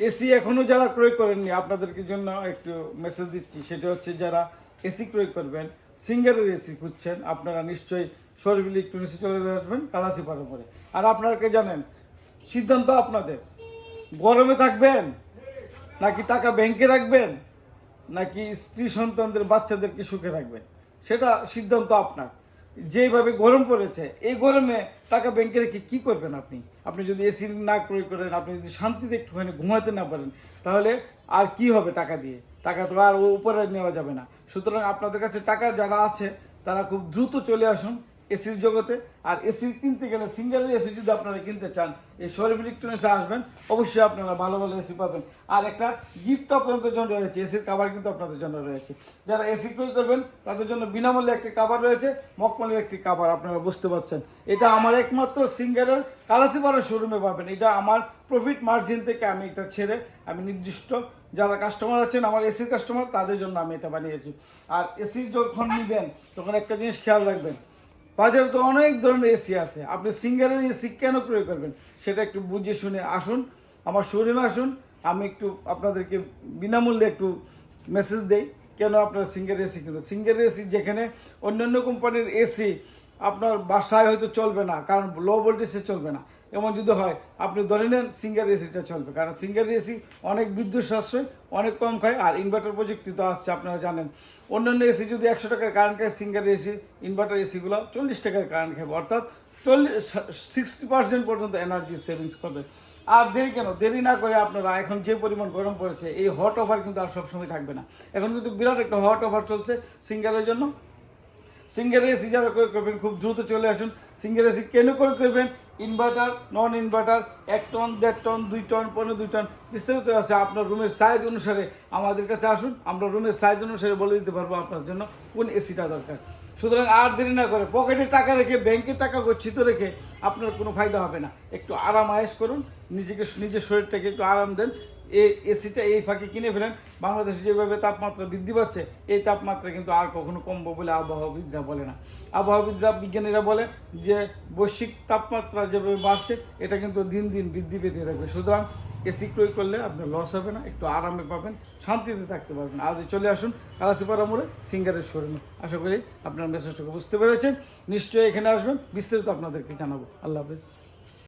AC এখনও যারা ক্রয় করেননি, আপনাদেরকে জন্য একটু মেসেজ দিচ্ছি। সেটা হচ্ছে যারা এসি ক্রয় করবেন, সিঙ্গারের এসি খুঁজছেন, আপনারা নিশ্চয়ই শরীফ ইলেকট্রনিক্সে চলে আসবেন কালাসি পাড়া পরে আর আপনারা জানেন, সিদ্ধান্ত আপনাদের। গরমে থাকবেন? নাকি টাকা ব্যাংকে রাখবেন? নাকি স্ত্রী সন্তানদের বাচ্চাদেরকে সুখে রাখবেন? সেটা সিদ্ধান্ত আপনার। যেভাবে গরম পড়েছে, এই গরমে টাকা ব্যাংকে রেখে কী করবেন আপনি? আপনি যদি এসি না প্রয়োগ করেন, আপনি যদি শান্তিতে একটুখানি ঘুমাতে না পারেন, তাহলে আর কি হবে টাকা দিয়ে? টাকা তো আর উপরে নেওয়া যাবে না। সুতরাং আপনাদের কাছে টাকা যারা আছে, তারা খুব দ্রুত চলে আসুন। এসির জগতে, আর এসি কিনতে গেলে সিঙ্গেল এসি যদি আপনারা কিনতে চান, এই শরীফ ইলেকট্রনিক্সে আসবেন, অবশ্যই আপনারা ভালো ভালো এসি পাবেন। আর একটা গিফট আপনাদের জন্য রয়েছে, এসির কাভার কিন্তু আপনাদের জন্য রয়েছে। যারা এসি ক্রয় করবেন, তাদের জন্য বিনামূল্যে একটি কাভার রয়েছে, মকমলের একটি কাভার আপনারা বুঝতে পারছেন। এটা আমার একমাত্র সিঙ্গেলের কালাসিপাড়ার শোরুমে পাবেন। এটা আমার প্রফিট মার্জিন থেকে আমি এটা ছেড়ে আমি নির্দিষ্ট যারা কাস্টমার আছেন, আমার এসির কাস্টমার তাদের জন্য আমি এটা বানিয়েছি। আর এসি যখন নেবেন, তখন একটা জিনিস খেয়াল রাখবেন বাজারে তো অনেক ধরনের এসি আছে। আপনি সিঙ্গারের এসি কেন প্রয়োগ করবেন? সেটা একটু বুঝে শুনে আসুন। আমার শোরুমে আসুন। আমি একটু আপনাদেরকে বিনামূল্যে একটু মেসেজ দেই। কেন আপনারা সিঙ্গার এসি কিনবেন সিঙ্গার এসি যেখানে অন্যান্য কোম্পানির এসি আপনার বাসায় হয়তো চলবে না, কারণ লো ভোল্টেজে চলবে না। এমন যদি হয়, আপনি ধরে নেন সিঙ্গার এসিটা চলবে, কারণ সিঙ্গার এসি অনেক বিদ্যুৎ সাশ্রয়, অনেক কম খায় আর ইনভার্টার প্রযুক্তি তো আসছে, আপনারা জানেন। অন্যান্য এসি যদি একশো টাকার কারেন্ট খায় সিঙ্গার এসি ইনভার্টার এসিগুলো চল্লিশ টাকার কারেন্ট খাবে অর্থাৎ চল্লিশ সিক্সটি পার্সেন্ট পর্যন্ত এনার্জি সেভিংস করবে। আর দেরি কেন? দেরি না করে আপনারা এখন যে পরিমাণ গরম পড়েছে, এই হট অফার কিন্তু আর সবসময় থাকবে না। এখন কিন্তু বিরাট একটা হট অফার চলছে সিঙ্গারের জন্য। সিঙ্গেল এসি যারা ক্রয় করবেন, খুব দ্রুত চলে আসুন। সিঙ্গেল এসি কেন ক্রয় করবেন? ইনভার্টার নন ইনভার্টার এক টন দেড় টন দুই টন পনেরো, দুই টন বিস্তারিত আছে আপনার রুমের সাইজ অনুসারে আমাদের কাছে আসুন। আমরা রুমের সাইজ অনুসারে বলে দিতে পারব আপনার জন্য কোন এসিটা দরকার। সুতরাং আর দেরি না করে পকেটে টাকা রেখে ব্যাংকে টাকা গচ্ছিত রেখে আপনার কোনো ফায়দা হবে না। একটু আরাম আয়েস করুন। নিজেকে, নিজের শরীরটাকে একটু আরাম দেন। এসিটা এই ফাঁকে কিনে ফেলেন। বাংলাদেশে যেভাবে তাপমাত্রা বৃদ্ধি পাচ্ছে, এই তাপমাত্রা কিন্তু আর কখনো কমবো বলে আবহাওয়াবিদরা বলে না। আবহাওয়াবিদরা, বিজ্ঞানীরা বলে যে বৈশ্বিক তাপমাত্রা যেভাবে বাড়ছে, এটা কিন্তু দিন দিন বৃদ্ধি পেতে থাকবে। সুতরাং এসি ক্রয় করলে আপনার লস হবে না, একটু আরামে পাবেন, শান্তিতে থাকতে পারবেন। আজ চলে আসুন কালাসিপাড়া মোড়ে, সিঙ্গারের শোরুমে। আশা করি আপনার মেসেজটাকে বুঝতে পেরেছেন। নিশ্চয়ই এখানে আসবেন, বিস্তারিত আপনাদেরকে জানাব। আল্লাহ হাফেজ।